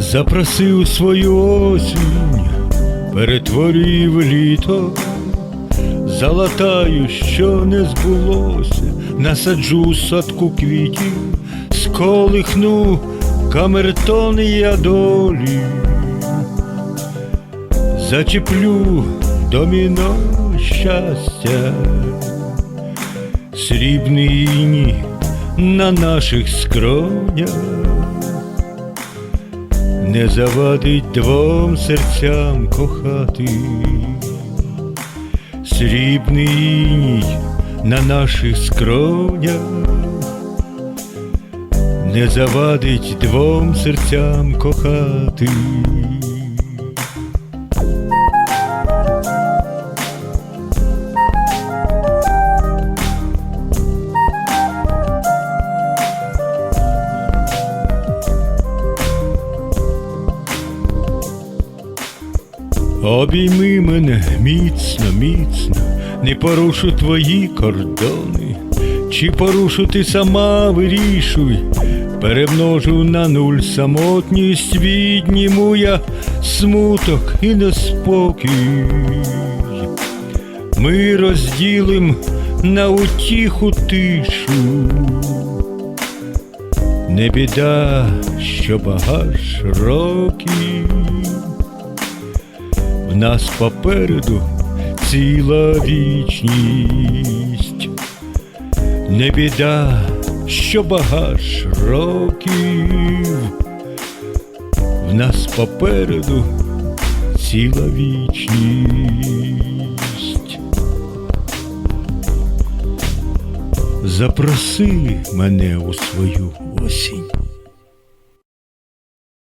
Запросив свою осінь, перетворив літо, залатаю, що не збулося, насаджу садку квітів, сколихну камертон я долі, зачеплю доміно щастя, срібний на наших скронях не завадить двом серцям кохати, срібний іній на наших скронях, не завадить двом серцям кохати. Обійми мене міцно, міцно, не порушу твої кордони, чи порушу ти сама вирішуй, перемножу на нуль самотність, відніму я смуток і неспокій. Ми розділим на утіху тишу. Не біда, що багаж років. В нас попереду ціла вічність, не біда, що багаж років, в нас попереду ціла вічність. Запроси мене у свою осінь.